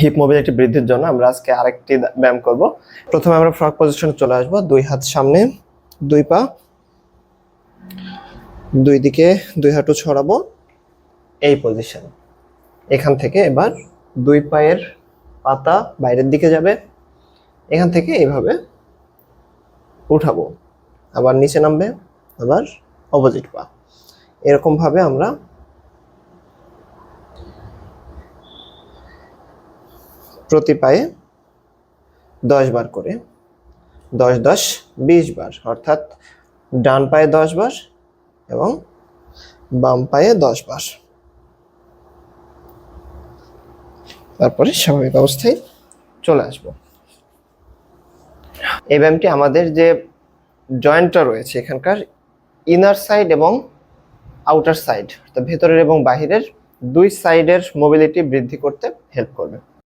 Heap mobility বৃদ্ধির জন্য আমরা আজকে আরেকটি ব্যায়াম করব। প্রথমে আমরা ফ্রক পজিশনে চলে আসব। দুই হাত সামনে, দুই পা। দুই দিকে দুই হাঁটু ছড়াবো। এই পজিশন এখান থেকে এবার দুই পায়ের পাতা বাইরের দিকে যাবে। এখান থেকে এইভাবে উঠাবো। আবার নিচে নামবে, আবার অপোজিট পা। এরকম ভাবে আমরা প্রতি পায়ে দশ বার করে। দশ দশ বিশ বার, অর্থাৎ ডান পায়ে দশ বার এবং বাম পায়ে দশ বার। তারপরে স্বাভাবিক অবস্থায় চলে আসব। এই ব্যায়ামটি আমাদের যে জয়েন্টটা রয়েছে এখানকার ইনার সাইড এবং আউটার সাইড অর্থাৎ ভেতরের এবং বাহিরের দুই সাইডের মোবিলিটি বৃদ্ধি করতে হেল্প করবে।